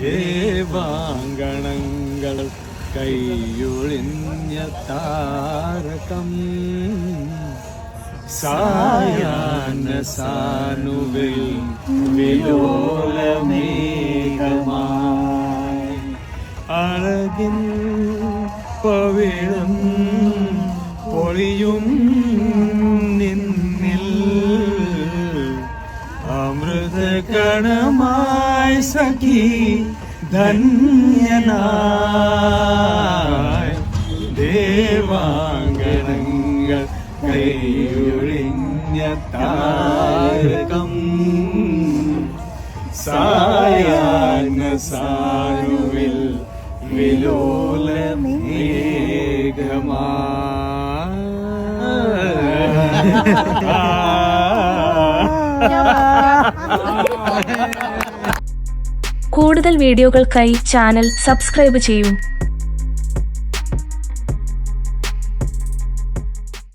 ദേവാങ്കണങ്ങൾ കൈയൊഴിഞ്ഞ താരകം. സായാന സാനുവിൽ വിലോലമേഘമായി. അഴകിൻ പവിഴം പൊളിയും അമൃതകണമായി സഖി ധന്യനായ. ദേവാംഗണങ്ങൾ കൈയൊഴിഞ്ഞ താരകം. സായാഹ്ന സാനുവിൽ വിലോലമേഘമാ. കൂടുതൽ വീഡിയോകൾക്കായി ചാനൽ സബ്സ്ക്രൈബ് ചെയ്യൂ.